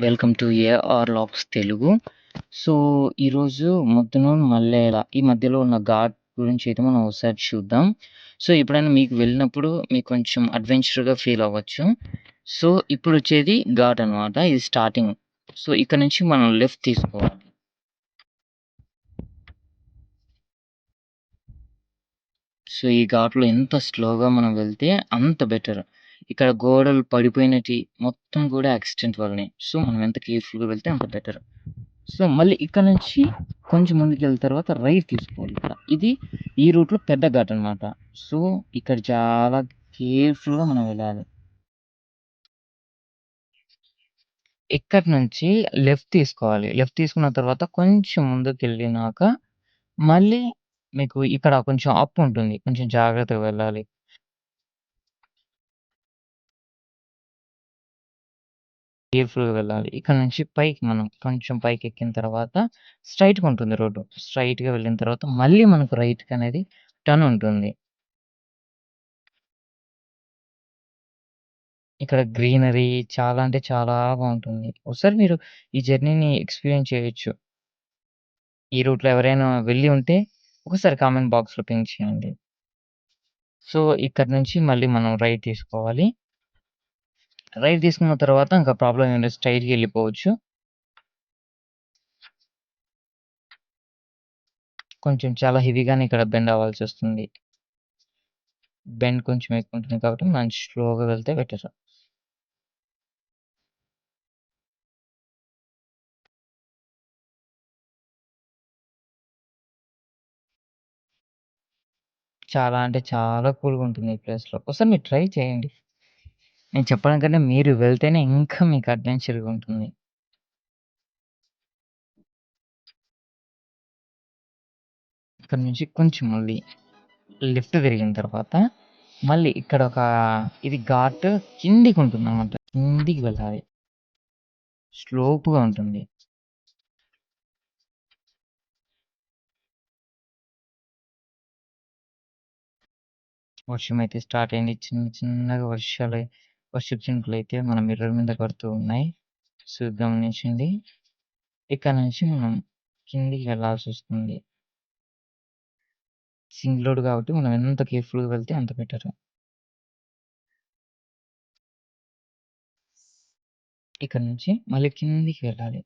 Welcome to AR lakhs Telugu. So, ఈరోజు ముద్దనూరు, మల్లేల ఈ మధ్యలో ఉన్న ఘాట్ గురించి అయితే మనం ఒకసారి చూద్దాం. సో, ఎప్పుడైనా మీకు వెళ్ళినప్పుడు మీకు కొంచెం అడ్వెంచర్‌గా ఫీల్ అవ్వచ్చు. సో, ఇప్పుడు వచ్చేది ఘాట్ అనమాట. ఇది స్టార్టింగ్. సో, ఇక్కడ నుంచి మనం లెఫ్ట్ తీసుకోవాలి. సో, ఈ ఘాట్‌లో ఎంత స్లోగా మనం వెళ్తే అంత బెటర్. ఇక్కడ గోడలు పడిపోయినవి మొత్తం కూడా యాక్సిడెంట్ వల్లనే. సో, మనం ఎంత కేర్‌ఫుల్‌గా వెళ్తే అంత బెటర్. సో, మళ్ళీ ఇక్కడ నుంచి కొంచెం ముందుకెళ్ళిన తర్వాత రైట్ తీసుకోవాలి ఇక్కడ. ఇది ఈ రూట్‌లో పెద్ద ఘాట్ అనమాట. సో, ఇక్కడ చాలా కేర్‌ఫుల్‌గా మనం వెళ్ళాలి. ఇక్కడి నుంచి లెఫ్ట్ తీసుకోవాలి. లెఫ్ట్ తీసుకున్న తర్వాత కొంచెం ముందుకెళ్ళినాక మళ్ళీ మీకు ఇక్కడ కొంచెం అప్ ఉంటుంది. కొంచెం జాగ్రత్తగా వెళ్ళాలి. కేర్‌ఫుల్‌గా వెళ్ళాలి. ఇక్కడ నుంచి పైకి మనం కొంచెం పైకెక్కిన తర్వాత స్ట్రెయిట్‌గా ఉంటుంది రోడ్డు. స్ట్రెయిట్‌గా వెళ్ళిన తర్వాత మళ్ళీ మనకు రైట్‌కనేది టర్న్ ఉంటుంది. ఇక్కడ గ్రీనరీ చాలా అంటే చాలా బావుంటుంది. ఒకసారి మీరు ఈ జర్నీని ఎక్స్‌పీరియన్స్ చేయొచ్చు. ఈ రూట్‌లో ఎవరైనా వెళ్ళి ఉంటే ఒకసారి కామెంట్ బాక్స్‌లో పింగ్ చేయండి. సో, ఇక్కడి నుంచి మళ్ళీ మనం రైట్ తీసుకోవాలి. రైట్ తీసుకున్న తర్వాత ఇంకా ప్రాబ్లమ్ ఏం లేదు. స్ట్రెయిట్‌గా వెళ్ళిపోవచ్చు కొంచెం చాలా హెవీగానే ఇక్కడ బెండ్ అవ్వాల్సి వస్తుంది బెండ్ కొంచెం ఎక్కువ ఉంటుంది కాబట్టి మనం స్లోగా వెళ్తే బెటర్. చాలా అంటే చాలా కూల్‌గా ఉంటుంది ఈ ప్లేస్‌లో. ఒకసారి మీరు ట్రై చేయండి. నేను చెప్పడం కంటే మీరు వెళ్తేనే ఇంకా మీకు అడ్వెంచర్‌గా ఉంటుంది. ఇక్కడ నుంచి కొంచెం మళ్ళీ లెఫ్ట్ తిరిగిన తర్వాత మళ్ళీ ఇక్కడ ఒక ఇది ఘాట్ కిందికి ఉంటుందన్నమాట. కిందికి వెళ్ళాలి. స్లోప్‌గా ఉంటుంది. వర్షం అయితే స్టార్ట్ అయింది. చిన్న చిన్నగా వర్షాలు వర్షపు అయితే మన మిర్రర్ మీద పడుతూ ఉన్నాయి. సో, గమనించండి. ఇక్కడ నుంచి మనం కిందికి వెళ్ళాల్సి వస్తుంది సింగిల్ రోడ్ కాబట్టి మనం ఎంత కేర్‌ఫుల్‌గా వెళ్తే అంత బెటర్. ఇక్కడ నుంచి మళ్ళీ కిందికి వెళ్ళాలి.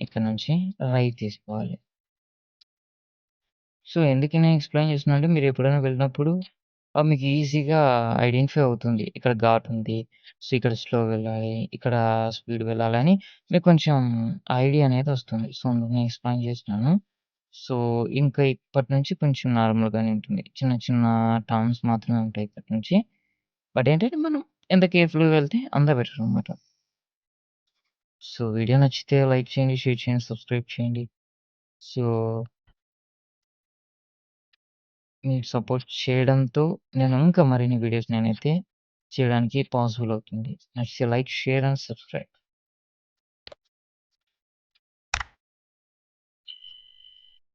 ఇక్కడ నుంచి రైట్ తీసుకోవాలి. సో, ఎందుకు నేను ఎక్స్‌ప్లెయిన్ చేస్తున్నా అంటే మీరు ఎప్పుడైనా వెళ్ళినప్పుడు మీకు ఈజీగా ఐడెంటిఫై అవుతుంది. ఇక్కడ ఘాట్ ఉంది. సో, ఇక్కడ స్లో వెళ్ళాలి. ఇక్కడ స్పీడ్ వెళ్ళాలి అని మీకు కొంచెం ఐడియా అనేది వస్తుంది. సో, నేను ఎక్స్‌ప్లెయిన్ చేస్తున్నాను. సో, ఇంకా ఇప్పటి నుంచి కొంచెం నార్మల్‌గానే ఉంటుంది. చిన్న చిన్న టౌన్స్ మాత్రమే ఉంటాయి ఇక్కడి నుంచి. బట్ ఏంటంటే మనం ఎంత కేర్‌ఫుల్‌గా వెళ్తే అంత బెటర్ అనమాట. సో, వీడియో నచ్చితే లైక్ చేయండి, షేర్ చేయండి, సబ్స్క్రైబ్ చేయండి. సో మీరు సపోర్ట్ చేయడంతో నేను ఇంకా మరిన్ని వీడియోస్ నేనైతే చేయడానికి పాసిబుల్ అవుతుంది. నచ్చితే లైక్, షేర్ అండ్ సబ్స్క్రైబ్.